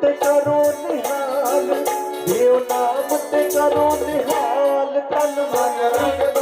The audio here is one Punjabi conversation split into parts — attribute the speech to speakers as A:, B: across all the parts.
A: ਤੇ ਕਰੋ ਨਿਹਾਲ ਦਿਓ ਨਾਮ ਤੇ ਕਰੋ ਨਿਹਾਲ ਤਨ
B: ਮਨ ਰੱਖਦਾ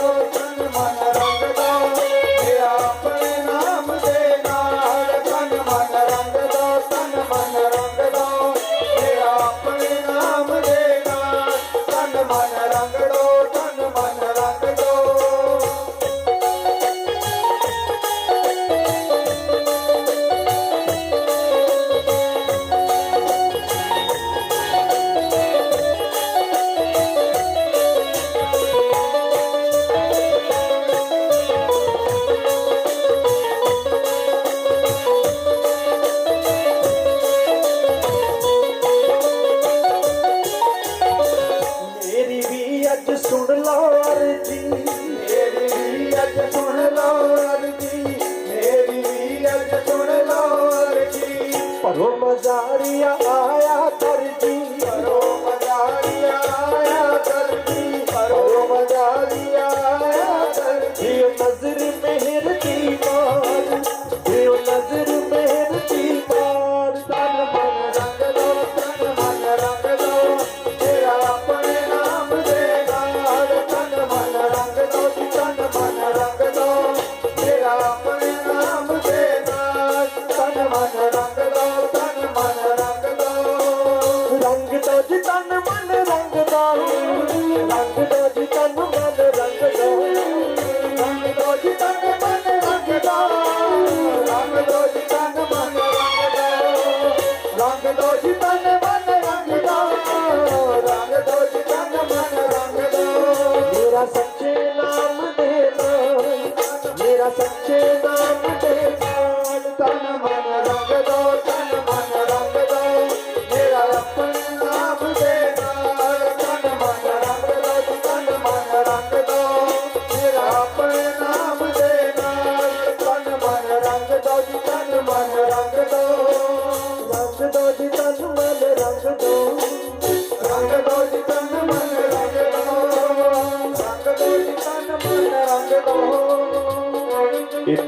B: तन मन रंग दो तन मन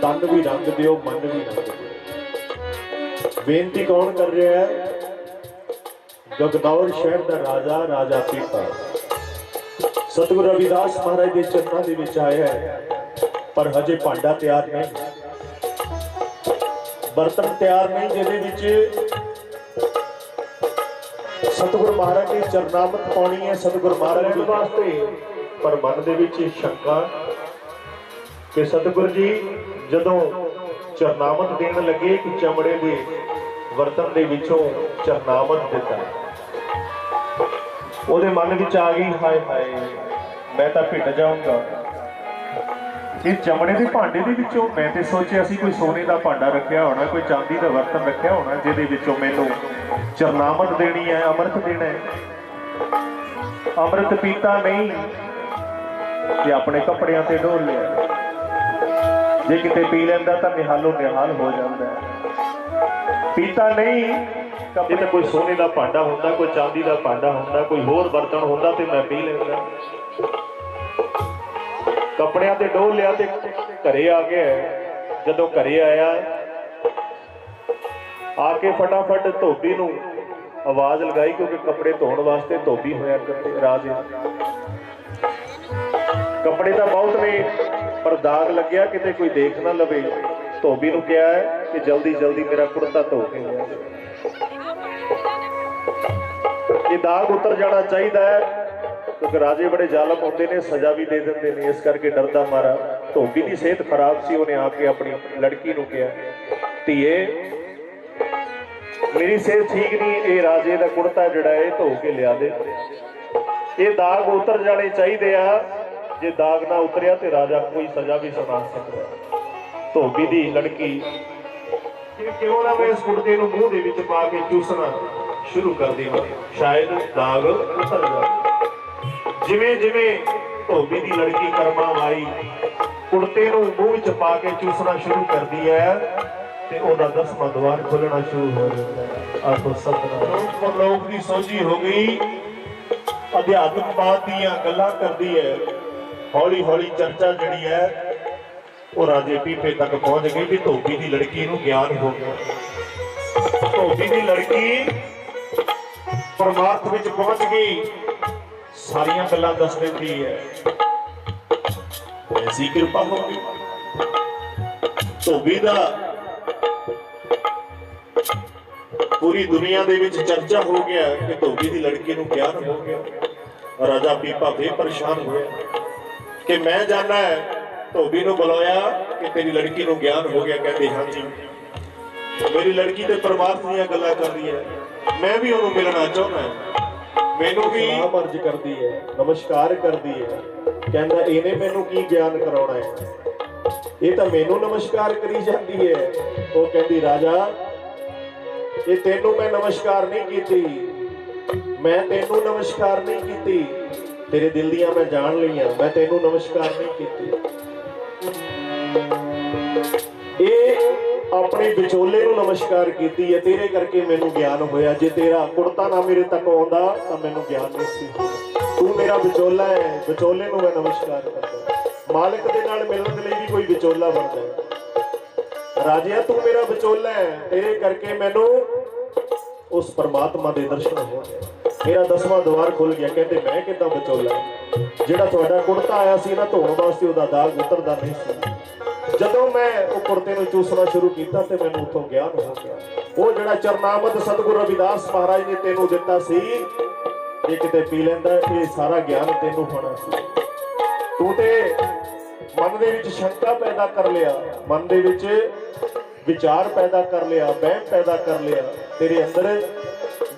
B: ਤਨ
A: ਵੀ
B: ਰੰਗ
A: ਦਿਓ ਮਨ ਵੀ ਰੰਗ ਦਿਓ। ਬੇਨਤੀ ਕੌਣ ਕਰ ਰਿਹਾ ਹੈ? ਗਗਦੌਰ ਸ਼ਹਿਰ ਦਾ ਰਾਜਾ ਰਾਜਾ ਪੀਪਾ ਸਤਿਗੁਰੂ ਰਵਿਦਾਸ ਮਹਾਰਾਜ ਦੇ ਚਰਨਾਂ ਦੇ ਵਿੱਚ ਆਇਆ ਹੈ ਪਰ ਹਜੇ ਭਾਂਡਾ ਤਿਆਰ ਨਹੀਂ। ਬਰਤਨ ਤਿਆਰ ਨਹੀਂ ਜਿਹਦੇ ਵਿੱਚ ਸਤਿਗੁਰ ਮਹਾਰਾਜ ਦੀ ਚਰਨਾਮਤ ਪਾਉਣੀ ਹੈ ਸਤਿਗੁਰ ਮਹਾਰਾਜ ਦੇ ਵਾਸਤੇ। ਪਰ ਮਨ ਦੇ ਵਿੱਚ ਸ਼ੰਕਾ ਕਿ ਸਤਿਗੁਰ ਜੀ ਜਦੋਂ ਚਰਨਾਮਤ ਦੇਣ ਲੱਗੇ ਕਿ ਚਮੜੇ ਦੇ ਵਰਤਨ ਦੇ ਵਿੱਚੋਂ ਚਰਨਾਮਤ ਦਿੱਤਾ। ਉਹਦੇ ਮਨ ਵਿੱਚ ਆ ਗਈ, ਹਾਏ ਹਾਏ, ਮੈਂ ਤਾਂ ਭਿੱਟ ਜਾਊਂਗਾ। ਇਹ ਚਮੜੇ ਦੇ ਭਾਂਡੇ ਦੇ ਵਿੱਚੋਂ ਮੈਂ ਤੇ ਸੋਚਿਆ ਸੀ ਕੋਈ ਸੋਨੇ ਦਾ ਭਾਂਡਾ ਰੱਖਿਆ ਹੋਣਾ, ਕੋਈ ਚਾਂਦੀ ਦਾ ਬਰਤਨ ਰੱਖਿਆ ਹੋਣਾ, ਜਿਹਦੇ ਵਿੱਚੋਂ ਮੈਨੂੰ ਚਰਨਾਮਤ ਦੇਣੀ ਹੈ, ਅੰਮ੍ਰਿਤ ਦੇਣਾ ਹੈ। ਅੰਮ੍ਰਿਤ ਪੀਤਾ ਨਹੀਂ ਤੇ ਆਪਣੇ ਕੱਪੜਿਆਂ ਤੇ ਡੋਲ ਲਿਆ। ਜੇ ਕਿਤੇ ਪੀ ਲੈਂਦਾ ਤਾਂ ਨਿਹਾਲੋ, ਨਿਹਾਲ ਹੋ ਜਾਂਦਾ ਪੀਤਾ ਨਹੀਂ ਜੇ ਤਾਂ ਕੋਈ ਸੋਨੇ ਦਾ ਭਾਂਡਾ ਹੁੰਦਾ, ਕੋਈ ਚਾਂਦੀ ਦਾ ਭਾਂਡਾ ਹੁੰਦਾ, ਕੋਈ ਹੋਰ ਬਰਤਨ ਹੁੰਦਾ, ਤੇ ਮੈਂ ਪੀ ਲੈਂਦਾ। ਕੱਪੜਿਆਂ ਤੇ ਡੋਲ ਲਿਆ ਤੇ ਘਰੇ ਆ ਗਿਆ ਜਦੋਂ ਘਰੇ ਆਇਆ, ਆ ਕੇ ਫਟਾਫਟ ਧੋਬੀ ਨੂੰ ਆਵਾਜ਼ ਲਗਾਈ, ਕਿਉਂਕਿ ਕੱਪੜੇ ਧੋਣ ਵਾਸਤੇ ਧੋਬੀ ਹੋਇਆ ਕਰਦੇ ਰਾਜੇ ਕੱਪੜੇ ਤਾਂ ਬਹੁਤ ਨੇ। ਪਰ ਦਾਗ ਲੱਗਿਆ ਕਿਤੇ ਕੋਈ ਦੇਖ ਨਾ ਲਵੇ। ਧੋਬੀ ਨੂੰ ਕਿਹਾ ਹੈ ਕਿ ਜਲਦੀ ਜਲਦੀ ਮੇਰਾ ਕੁੜਤਾ ਧੋ। ਕੇ ਇਹ ਦਾਗ ਉਤਰ ਜਾਣਾ ਚਾਹੀਦਾ ਹੈ, ਕਿਉਂਕਿ ਰਾਜੇ ਬੜੇ ਜ਼ਾਲਮ ਹੁੰਦੇ ਨੇ, ਸਜ਼ਾ ਵੀ ਦੇ ਦਿੰਦੇ ਨੇ। ਇਸ ਕਰਕੇ ਡਰਦਾ ਮਾਰਾ। ਧੋਬੀ ਦੀ ਸਿਹਤ ਖਰਾਬ ਸੀ, ਉਹਨੇ ਆ ਕੇ ਆਪਣੀ ਲੜਕੀ ਨੂੰ ਕਿਹਾ। ਧੀਏ, ਮੇਰੀ ਸਿਹਤ ਠੀਕ ਨਹੀਂ, ਇਹ ਰਾਜੇ ਦਾ ਕੁੜਤਾ ਜਿਹੜਾ ਇਹ ਧੋ ਕੇ ਲਿਆ ਦੇ। ਇਹ ਦਾਗ ਉਤਰ ਜਾਣੇ ਚਾਹੀਦੇ ਆ। ਜੇ ਦਾਗ ਨਾ ਉਤਰਿਆ ਤੇ ਰਾਜਾ ਕੋਈ ਸਜ਼ਾ ਵੀ ਸੁਣਾ ਸਕਦਾ। ਧੋਬੀ ਦੀ ਲੜਕੀ ਕਿਉਂ ਨਾ ਮੈਂ ਇਸ ਕੁੜਤੇ ਨੂੰ ਮੂੰਹ ਦੇ ਵਿੱਚ ਪਾ ਕੇ ਚੂਸਣਾ ਸ਼ੁਰੂ ਕਰ ਦੇਵਾਂ। ਸ਼ਾਇਦ ਦਾਗ ਉਤਰ ਜਾਵੇ। ਜਿਵੇਂ ਜਿਵੇਂ ਧੋਬੀ ਦੀ ਲੜਕੀ ਕਰਮਾਂ ਵਾਲੀ ਕੁੜਤੇ ਨੂੰ ਮੂੰਹ ਵਿੱਚ ਪਾ ਕੇ ਚੂਸਣਾ ਸ਼ੁਰੂ ਕਰਦੀ ਹੈ ਤੇ ਉਹਦਾ ਦਸਵਾਂ ਦਵਾਰ ਖੁੱਲਣਾ ਸ਼ੁਰੂ ਹੋ ਜਾਂਦਾ ਹੈ। ਆਖੋ ਸਤਨਾਮ। ਪਰਲੋਕ ਦੀ ਸੋਝੀ ਹੋ ਗਈ। ਅਧਿਆਤਮਿਕ ਬਾਤ ਦੀਆਂ ਗੱਲਾਂ ਕਰਦੀ ਹੈ। ਹੌਲੀ ਹੌਲੀ ਚਰਚਾ ਜਿਹੜੀ ਹੈ, ਉਹ ਰਾਜੇ ਪੀਪੇ ਤੱਕ ਪਹੁੰਚ ਗਈ ਵੀ ਧੋਬੀ ਦੀ ਲੜਕੀ ਨੂੰ ਗਿਆਨ ਹੋ ਗਿਆ। ਧੋਬੀ ਦੀ ਲੜਕੀ ਪਰਮਾਰਥ ਵਿੱਚ ਪਹੁੰਚ ਗਈ। ਸਾਰੀਆਂ ਗੱਲਾਂ ਦੱਸ ਦਿੰਦੀ ਹੈ। ਐਸੀ ਕਿਰਪਾ ਹੋ ਗਈ। ਧੋਬੀ ਦਾ ਪੂਰੀ ਦੁਨੀਆ ਦੇ ਵਿੱਚ ਚਰਚਾ ਹੋ ਗਿਆ ਕਿ ਧੋਬੀ ਦੀ ਲੜਕੀ ਨੂੰ ਗਿਆਨ ਹੋ ਗਿਆ। ਰਾਜਾ ਪੀਪਾ ਵੀ ਪਰੇਸ਼ਾਨ ਹੋਇਆ। ਕਿ ਮੈਂ ਜਾਣਾ ਹੈ, ਧੋਬੀ ਨੂੰ ਬੁਲਾਇਆ ਕਿ ਤੇਰੀ ਲੜਕੀ ਨੂੰ ਗਿਆਨ ਹੋ ਗਿਆ, ਕਹਿੰਦੇ, ਹਾਂਜੀ। ਮੇਰੀ ਲੜਕੀ ਤੇ ਪਰਮਾਤਮਾ ਦੀਆਂ ਗੱਲਾਂ ਕਰਦੀ ਹੈ। ਮੈਂ ਵੀ ਉਹਨੂੰ ਮਿਲਣਾ ਚਾਹੁੰਦਾ ਮੈਨੂੰ ਵੀ ਸਲਾਮ ਅਰਜ ਕਰਦੀ ਹੈ, ਨਮਸਕਾਰ ਕਰਦੀ ਹੈ। ਕਹਿੰਦਾ, ਇਹਨੇ ਮੈਨੂੰ ਕੀ ਗਿਆਨ ਕਰਾਉਣਾ ਹੈ? ਇਹ ਤਾਂ ਮੈਨੂੰ ਨਮਸਕਾਰ ਕਰੀ ਜਾਂਦੀ ਹੈ। ਉਹ ਕਹਿੰਦੀ, ਰਾਜਾ, ਇਹ ਤੈਨੂੰ ਮੈਂ ਨਮਸਕਾਰ ਨਹੀਂ ਕੀਤੀ। ਮੈਂ ਤੈਨੂੰ ਨਮਸਕਾਰ ਨਹੀਂ ਕੀਤੀ। ਤੇਰੇ ਦਿਲ ਦੀਆਂ ਮੈਂ ਜਾਣ ਲਈਆਂ, ਮੈਂ ਤੈਨੂੰ ਨਮਸਕਾਰ ਨਹੀਂ ਕੀਤੀ। ਇਹ ਆਪਣੇ ਵਿਚੋਲੇ ਨੂੰ ਨਮਸਕਾਰ ਕੀਤੀ ਹੈ, ਤੇਰੇ ਕਰਕੇ ਮੈਨੂੰ ਗਿਆਨ ਹੋਇਆ। ਜੇ ਤੇਰਾ ਕੁੜਤਾ ਨਾ ਮੇਰੇ ਤੱਕ ਆਉਂਦਾ, ਤਾਂ ਮੈਨੂੰ ਗਿਆਨ ਨਹੀਂ ਸੀ ਤੂੰ ਮੇਰਾ ਵਿਚੋਲਾ ਹੈ, ਵਿਚੋਲੇ ਨੂੰ ਮੈਂ ਨਮਸਕਾਰ ਕਰਦਾ ਮਾਲਕ ਦੇ ਨਾਲ ਮਿਲਣ ਦੇ ਲਈ ਵੀ ਕੋਈ ਵਿਚੋਲਾ ਬਣਦਾ ਹੈ। ਰਾਜਿਆ, ਤੂੰ ਮੇਰਾ ਵਿਚੋਲਾ ਹੈ, ਤੇਰੇ ਕਰਕੇ ਮੈਨੂੰ ਉਸ ਪਰਮਾਤਮਾ ਦੇ ਦਰਸ਼ਨ ਹੋ ਗਏ ਮੇਰਾ ਦਸਵਾਂ ਦਵਾਰ ਖੁੱਲ ਗਿਆ, ਕਹਿੰਦੇ ਮੈਂ ਕਿੱਦਾਂ ਵਿਚੋਲਾ? ਜਿਹੜਾ ਤੁਹਾਡਾ ਕੁੜਤਾ ਆਇਆ ਸੀ ਨਾ ਧੋਣ ਵਾਸਤੇ, ਉਹਦਾ ਦਾਗ ਉਤਰਦਾ ਨਹੀਂ ਸੀ। ਜਦੋਂ ਮੈਂ ਉਹ ਕੁੜਤੇ ਨੂੰ ਚੂਸਣਾ ਸ਼ੁਰੂ ਕੀਤਾ ਤੇ ਮੈਨੂੰ ਉਥੋਂ ਗਿਆਨ ਹੋ ਗਿਆ। ਉਹ ਜਿਹੜਾ ਚਰਨਾਮਤ ਸਤਿਗੁਰੂ ਰਵਿਦਾਸ ਮਹਾਰਾਜ ਨੇ ਤੈਨੂੰ ਦਿੱਤਾ ਸੀ ਜੇ ਕਿਤੇ ਪੀ ਲੈਂਦਾ ਇਹ ਸਾਰਾ ਗਿਆਨ ਤੈਨੂੰ ਹੋਣਾ ਸੀ। ਤੂੰ ਤੇ ਮਨ ਦੇ ਵਿੱਚ ਸ਼ੰਕਾ ਪੈਦਾ ਕਰ ਲਿਆ, ਮਨ ਦੇ ਵਿੱਚ ਵਿਚਾਰ ਪੈਦਾ ਕਰ ਲਿਆ, ਵਹਿਮ ਪੈਦਾ ਕਰ ਲਿਆ, ਤੇਰੇ ਅੰਦਰ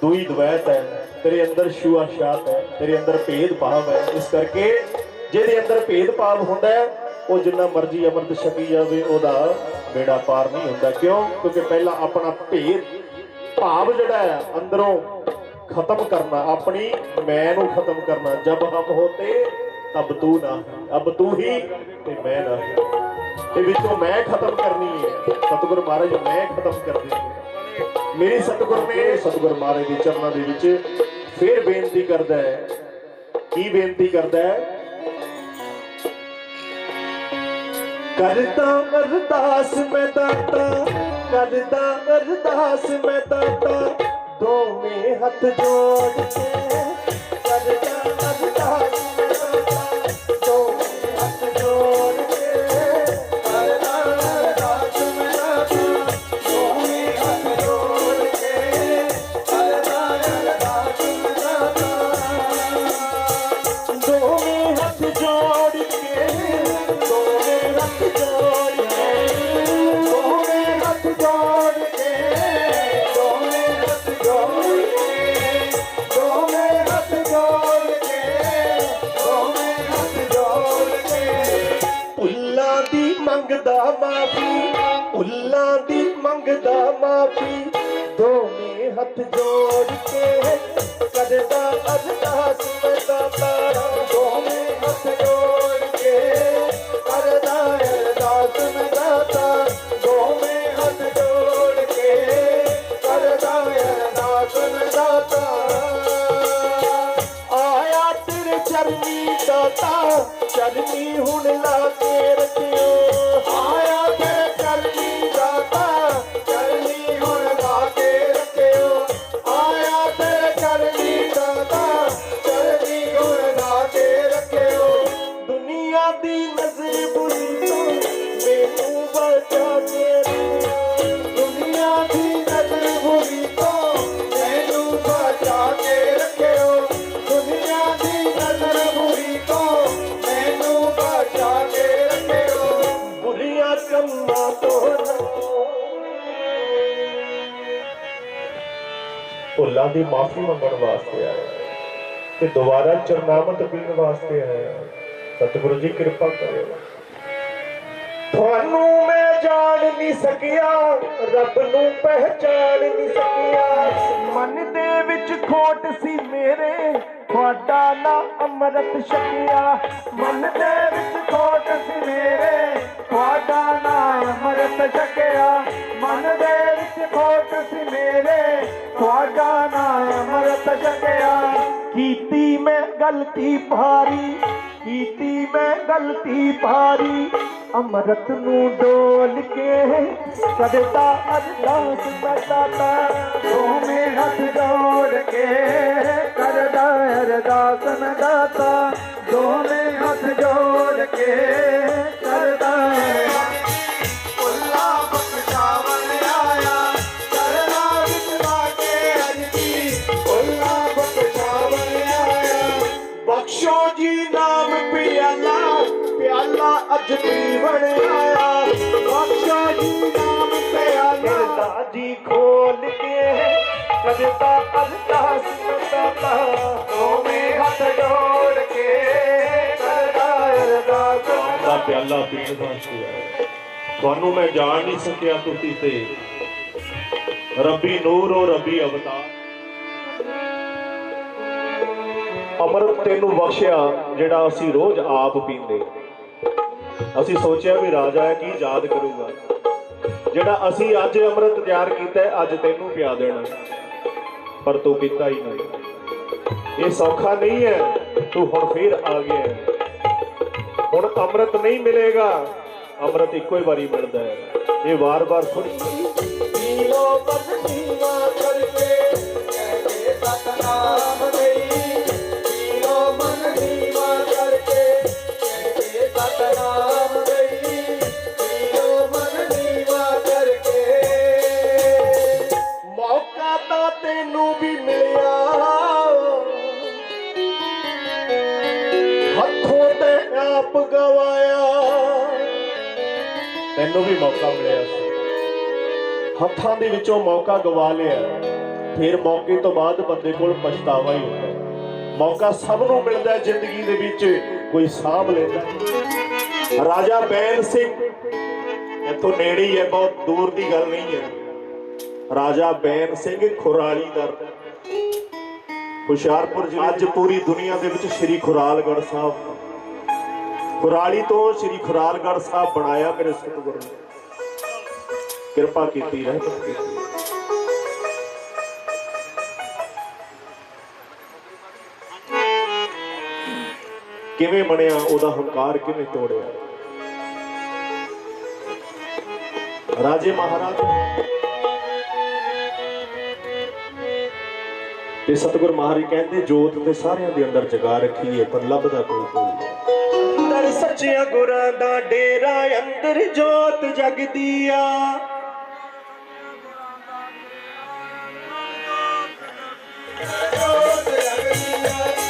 A: ਦੂਈ ਦਵੈਤ ਹੈ। ਤੇਰੇ ਅੰਦਰ ਸ਼ੂਆ ਸ਼ਾਤ ਹੈ, ਤੇਰੇ ਅੰਦਰ ਭੇਦ ਭਾਵ ਹੈ। ਇਸ ਕਰਕੇ ਜਿਹਦੇ ਅੰਦਰ ਭੇਦ ਭਾਵ ਹੁੰਦਾ ਉਹ ਜਿੰਨਾ ਮਰਜ਼ੀ ਅਮਰਤ ਛਕੀ ਜਾਵੇ, ਉਹਦਾ ਬੇੜਾ ਪਾਰ ਨਹੀਂ ਹੁੰਦਾ। ਕਿਉਂ? ਕਿਉਂਕਿ ਪਹਿਲਾਂ ਆਪਣਾ ਭੇਦ, ਭਾਵ ਜਿਹੜਾ ਹੈ, ਅੰਦਰੋਂ ਖਤਮ ਕਰਨਾ, ਆਪਣੀ ਮੈਂ ਨੂੰ ਖਤਮ ਕਰਨਾ। ਜਬ ਹਮ ਹੋਤੇ, ਤਬ ਤੂੰ ਨਾ ਅਬ ਤੂੰ ਹੀ ਤੇ ਮੈਂ ਨਾ ਇਹ ਵਿੱਚੋਂ ਮੈਂ ਖਤਮ ਕਰਨੀ ਹੈ। ਸਤਿਗੁਰ ਮਹਾਰਾਜ, ਮੈਂ ਖਤਮ ਕਰਨੀ ਹੈ। ਮੇਰੀ ਸਤਿਗੁਰ ਨੇ ਸਤਿਗੁਰ ਮਹਾਰਾਜ ਦੇ ਚਰਨਾਂ ਦੇ ਵਿੱਚ ਫਿਰ ਬੇਨਤੀ ਕਰਦਾ ਹੈ। ਕੀ ਬੇਨਤੀ ਕਰਦਾ ਹੈ? ਕਰਦਾ ਅਰਦਾਸ ਮੈਂ ਦਾਤਾ, ਕਰਦਾ ਅਰਦਾਸ ਮੈਂ ਦਾਤਾ, ਦੋਵੇਂ ਹੱਥ ਜੋੜ ਕੇ ਕਰਦਾ ਭੁੱਲਾਂ ਦੀ ਮਾਫੀ ਮੰਗਣ ਵਾਸਤੇ ਆਇਆ ਤੇ ਦੁਬਾਰਾ ਚਰਨਾਮਤ ਪੀਣ ਵਾਸਤੇ ਆਇਆ ਸਤਿਗੁਰੂ ਜੀ, ਕਿਰਪਾ ਕਰਿਓ। ਤੁਹਾਨੂੰ ਮੈਂ ਜਾਣ ਨਹੀਂ ਸਕਿਆ, ਰੱਬ ਨੂੰ ਪਹਿਚਾਨ ਨਹੀਂ ਸਕਿਆ। ਮਨ ਦੇ ਵਿੱਚ ਖੋਟ ਸੀ ਮੇਰੇ, ਤੁਹਾਡਾ ਨਾ ਅੰਮ੍ਰਿਤ ਛਕਿਆ। ਮਨ ਦੇ ਵਿੱਚ ਖੋਟ ਸੀ ਮੇਰੇ,
C: ਤੁਹਾਡਾ ਨਾ ਅੰਮ੍ਰਿਤ ਛਕਿਆ। ਮਨ ਦੇ ਵਿੱਚ ਖੋਟ ਸੀ ਮੇਰੇ, ਤੁਹਾਡਾ ਨਾਮ ਅੰਮ੍ਰਿਤ ਛਕਿਆ।
A: ਕੀਤੀ ਮੈਂ ਗਲਤੀ ਭਾਰੀ ਕੀਤੀ ਮੈਂ ਗਲਤੀ ਭਾਰੀ, ਅੰਮ੍ਰਿਤ ਨੂੰ ਡੋਲ ਕੇ ਕਰਦਾ ਅਰਦਾਸ ਮੈਂ
C: ਦੋਵੇਂ ਹੱਥ ਜੋੜ ਕੇ ਕਰਦਾ ਅਰਦਾਸ ਮੈਂ ਦਾਤਾ ਦੋਵੇਂ ਹੱਥ ਜੋੜ ਕੇ
A: ਜੀ ਕੇ ਕਰਦਾ ਅਰਦਾਸ ਮੈਂ
C: ਦੋਵੇਂ ਹੱਥ ਜੋੜ ਕੇ ਕਰਦਾ ਅਰਦਾਸ।
A: ਦਾ ਪਿਆਲਾ ਪੀਣ ਵਾਸਤੇ ਆਇਆ ਤੁਹਾਨੂੰ ਮੈਂ ਜਾਣ ਨਹੀਂ ਸਕਿਆ ਤੁਸੀਂ ਤੇ। ਰੱਬੀ ਨੂਰ ਔਰ ਰੱਬੀ ਅਵਤਾਰ। ਅਮਰਤ ਤੈਨੂੰ ਬਖਸ਼ਿਆ, ਜਿਹੜਾ ਅਸੀਂ ਰੋਜ਼ ਆਪ ਪੀਂਦੇ। ਅਸੀਂ ਸੋਚਿਆ ਵੀ ਰਾਜਾ ਹੈ, ਕੀ ਯਾਦ ਕਰੂਗਾ। ਜਿਹੜਾ ਅਸੀਂ ਅੱਜ ਅੰਮ੍ਰਿਤ ਤਿਆਰ ਕੀਤਾ ਅੱਜ ਤੈਨੂੰ ਪਿਆ ਦੇਣਾ। ਪਰ ਤੂੰ ਪੀਤਾ ਹੀ ਨਹੀਂ। ਇਹ ਸੌਖਾ ਨਹੀਂ ਹੈ, ਤੂੰ ਹੁਣ ਫੇਰ ਆ ਗਿਆ ਹੁਣ ਅੰਮ੍ਰਿਤ ਨਹੀਂ ਮਿਲੇਗਾ, ਅੰਮ੍ਰਿਤ ਇੱਕੋ ਹੀ ਵਾਰੀ ਮਿਲਦਾ ਹੈ। ਇਹ ਵਾਰ-ਵਾਰ ਥੋੜੀ
C: ਪੀਲੋ ਬਖਸ਼ੀਵਾ ਕਰਕੇ
A: ਤੈਨੂੰ ਵੀ ਮਿਲਿਆ। ਹੱਥੋਂ ਤੇ ਆਪ ਗਵਾਇਆ। ਤੈਨੂੰ ਵੀ ਮੌਕਾ ਮਿਲਿਆ ਸੀ। ਹੱਥਾਂ ਦੇ ਵਿੱਚੋਂ ਮੌਕਾ ਗਵਾ ਲਿਆ। ਫਿਰ ਮੌਕੇ ਤੋਂ ਬਾਅਦ ਬੰਦੇ ਕੋਲ ਪਛਤਾਵਾ ਹੀ ਹੁੰਦਾ। ਮੌਕਾ ਸਭ ਨੂੰ ਮਿਲਦਾ ਜ਼ਿੰਦਗੀ ਦੇ ਵਿੱਚ, ਕੋਈ ਸਾਂਭ ਲੈਂਦਾ ਰਾਜਾ ਬੈਲ ਸਿੰਘ, ਇੱਥੋਂ ਨੇੜੇ ਹੀ ਹੈ, ਬਹੁਤ ਦੂਰ ਦੀ ਗੱਲ ਨਹੀਂ ਹੈ। ਰਾਜਾ ਬੈਨ ਸਿੰਘ ਖੁਰਾਲੀ ਦਾ ਹੁਸ਼ਿਆਰਪੁਰ ਜ਼ਿਲ੍ਹਾ ਅੱਜ ਪੂਰੀ ਦੁਨੀਆ ਦੇ ਵਿੱਚ ਸ੍ਰੀ ਖੁਰਾਲਗੜ੍ਹ ਸਾਹਿਬ। ਖੁਰਾਲੀ ਤੋਂ ਸ੍ਰੀ ਖੁਰਾਲਗੜ੍ਹ ਸਾਹਿਬ ਬਣਾਇਆ ਮੇਰੇ ਸਤਿਗੁਰੂ ਨੇ। ਕਿਰਪਾ ਕੀਤੀ ਰਹਿਮਤ ਕੀਤੀ ਕਿਵੇਂ ਬਣਿਆ, ਉਹਦਾ ਹੰਕਾਰ ਕਿਵੇਂ ਤੋੜਿਆ? ਰਾਜੇ ਮਹਾਰਾਜ ਤੇ ਸਤਿਗੁਰ ਮਹਾਰਾਜ ਕਹਿੰਦੇ, ਜੋਤ ਤੇ ਸਾਰਿਆਂ ਦੇ ਅੰਦਰ ਜਗਾ ਰੱਖੀ ਹੈ ਪਰ ਲੱਭਦਾ ਕੋਈ ਕੋਈ ਨਹੀਂ। ਅੰਦਰ ਸੱਚਿਆਂ ਗੁਰਾਂ ਦਾ ਡੇਰਾ, ਅੰਦਰ ਜੋਤ ਜਗਦੀ ਆ
C: ਜੋਤ ਜਗਦੀ ਹੈ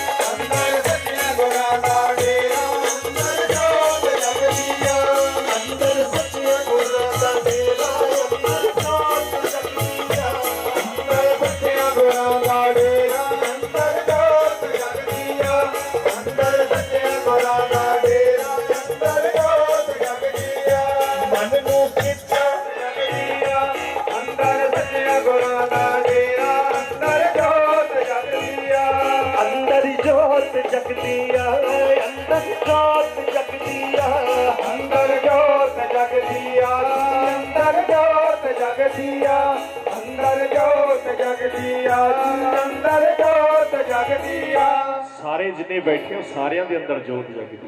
A: ਸਾਰੇ ਜਿੰਨੇ ਬੈਠੇ ਹੋ ਸਾਰਿਆਂ ਦੇ ਅੰਦਰ ਜੋਤ ਜਗਦੀ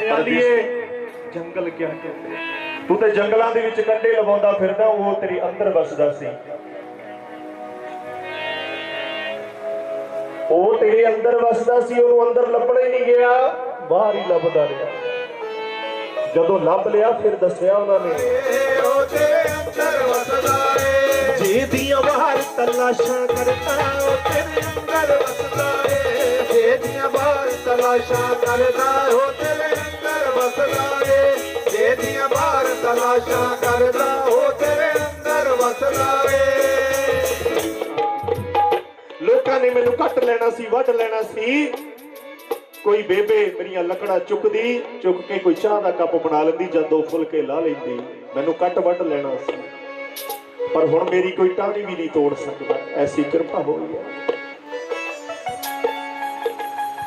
A: ਹੈ। ਆਲੀਏ ਜੰਗਲ ਕਿਆ ਕਹਿੰਦੇ ਤੂੰ ਤੇ ਜੰਗਲਾਂ ਦੇ ਵਿੱਚ ਕੰਡੇ ਲਵਾਉਂਦਾ ਫਿਰਦਾ ਉਹ ਤੇਰੀ ਅੰਦਰ ਵਸਦਾ ਸੀ। ਉਹ ਤੇਰੇ ਅੰਦਰ ਵਸਦਾ ਸੀ ਉਹਨੂੰ ਅੰਦਰ ਲੱਭਣਾ ਹੀ ਨਹੀਂ ਗਿਆ। ਬਾਹਰ ਹੀ ਲੱਭਦਾ ਰਿਹਾ। ਜਦੋਂ ਲੱਭ ਲਿਆ ਫਿਰ ਦੱਸਿਆ ਉਹਨਾਂ ਨੇ
C: ਉਹ ਤੇਰੇ ਅੰਦਰ ਵਸਦਾ ਏ
A: ਜੇ ਦੀਆਂ ਬਾਹਰ ਤਲਾਸ਼ਾਂ ਕਰਦਾ ਉਹ ਤੇਰੇ
C: ਅੰਦਰ ਵਸਦਾ ਏ ਤਲਾਸ਼ਾਂ ਕਰਦਾ ਉਹ ਤੇਰੇ ਅੰਦਰ ਵਸਦਾ ਏ। ਜਿਹਦੀਆਂ ਬਾਹਰ ਤਲਾਸ਼ਾਂ ਕਰਦਾ ਉਹ ਤੇਰੇ ਅੰਦਰ ਵਸਦਾ ਏ।
A: ਲੋਕਾਂ ਨੇ ਮੈਨੂੰ ਕੱਟ ਲੈਣਾ ਸੀ, ਵੱਢ ਲੈਣਾ ਸੀ। ਕੋਈ ਬੇਬੇ ਮੇਰੀਆਂ ਲੱਕੜਾਂ ਚੁੱਕਦੀ, ਚੁੱਕ ਕੇ ਕੋਈ ਚਾਹ ਦਾ ਕੱਪ ਬਣਾ ਲੈਂਦੀ, ਜਾਂ ਦੋ ਫੁਲਕੇ ਲਾ ਲੈਂਦੀ। ਮੈਨੂੰ ਕੱਟ ਵੱਢ ਲੈਣਾ ਸੀ। ਪਰ ਹੁਣ ਮੇਰੀ ਕੋਈ ਟਾਹਣੀ ਵੀ ਨਹੀਂ ਤੋੜ ਸਕਦਾ। ਐਸੀ ਕਿਰਪਾ ਹੋਈ ਹੈ।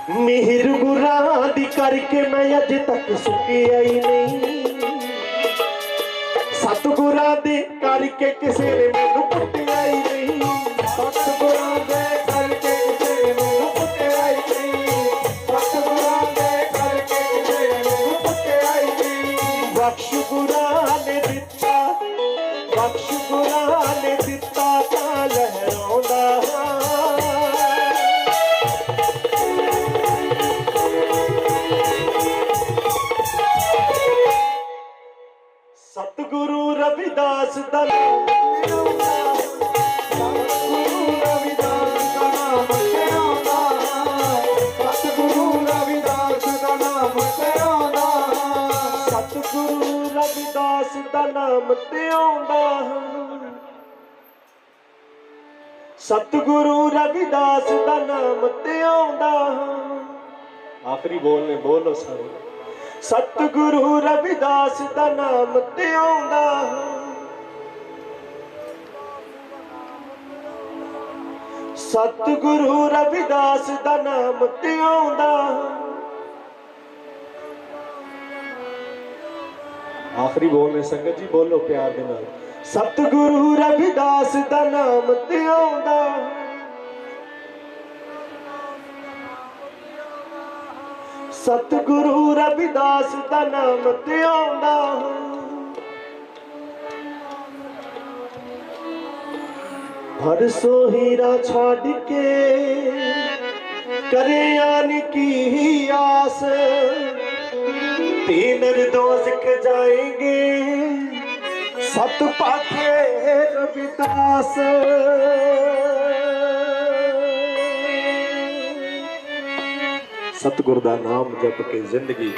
A: ਮਿਹਰ ਗੁਰਾਂ ਦੀ ਕਰਕੇ ਮੈਂ ਅੱਜ ਤੱਕ ਸੁੱਕਿਆ ਹੀ ਨਹੀਂ। ਸਤਿਗੁਰਾਂ ਦੇ ਕਰਕੇ ਕਿਸੇ ਨੇ ਮੈਨੂੰ ਕੁੱਟਿਆ
C: ਸਤਿਗੁਰੂ
A: ਰਵਿਦਾਸ ਦਾ ਨਾਮ ਤੇ ਆਉਂਦਾ ਹਾਂ ਸਤਿਗੁਰੂ ਰਵਿਦਾਸ ਦਾ ਨਾਮ ਤੇ ਆਉਂਦਾ ਹਾਂ। ਆਖਰੀ ਬੋਲ ਨੇ, ਬੋਲੋ ਸਾਰੇ। ਸਤਿਗੁਰੂ ਰਵਿਦਾਸ ਦਾ ਨਾਮ ਤੇ ਆਉਂਦਾ ਹਾਂ। ਸਤਿਗੁਰੂ ਰਵਿਦਾਸ ਦਾ ਨਾਮ ਤੇ ਆਉਂਦਾ ਆਖਰੀ ਬੋਲ ਨੇ ਸੰਗਤ ਜੀ, ਬੋਲੋ ਪਿਆਰ ਦੇ ਨਾਲ। ਸਤਿਗੁਰੂ ਰਵਿਦਾਸ ਦਾ ਨਾਮ ਤੇ ਆਉਂਦਾ ਸਤਿਗੁਰੂ ਰਵਿਦਾਸ ਦਾ ਨਾਮ ਤੇ ਆਉਂਦਾ ਹਰ ਸੋ ਹੀਰਾ ਛੱਡ ਕੇ ਕਰੇ ਆਨ ਕੀ ਆਸ। ਤੇ ਨਰਦੋਜ਼ਕ ਜਾਏਗੇ, ਸਤ ਪਾਖੇ ਰਵਿਦਾਸ। ਸਤਗੁਰ ਦਾ ਨਾਮ ਜਪ ਕੇ ਜ਼ਿੰਦਗੀ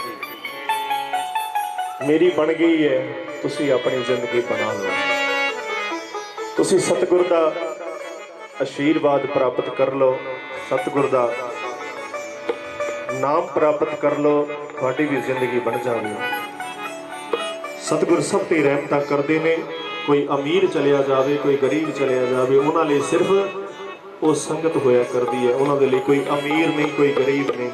A: ਮੇਰੀ ਬਣ ਗਈ ਹੈ, ਤੁਸੀਂ ਆਪਣੀ ਜ਼ਿੰਦਗੀ ਬਣਾ ਲਓ। ਤੁਸੀਂ ਸਤਗੁਰ ਦਾ ਆਸ਼ੀਰਵਾਦ ਪ੍ਰਾਪਤ ਕਰ ਲਓ, ਸਤਿਗੁਰ ਦਾ। ਨਾਮ ਪ੍ਰਾਪਤ ਕਰ ਲਓ, ਤੁਹਾਡੀ ਵੀ ਜ਼ਿੰਦਗੀ ਬਣ ਜਾਵੇ ਸਤਿਗੁਰ ਸਭ ਤੇ ਰਹਿਮਤਾਂ ਕਰਦੇ ਨੇ। ਕੋਈ ਅਮੀਰ ਚਲਿਆ ਜਾਵੇ, ਕੋਈ ਗਰੀਬ ਚਲਿਆ ਜਾਵੇ, ਉਹਨਾਂ ਲਈ ਸਿਰਫ ਉਹ ਸੰਗਤ ਹੋਇਆ ਕਰਦੀ ਹੈ। ਉਹਨਾਂ ਦੇ ਲਈ ਕੋਈ ਅਮੀਰ ਨਹੀਂ, ਕੋਈ ਗਰੀਬ ਨਹੀਂ।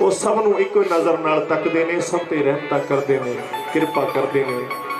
A: ਉਹ ਸਭ ਨੂੰ ਇੱਕੋ ਨਜ਼ਰ ਨਾਲ ਤੱਕਦੇ ਨੇ, ਸਭ ਤੇ ਰਹਿਮਤਾਂ ਕਰਦੇ ਨੇ, ਕਿਰਪਾ ਕਰਦੇ ਨੇ।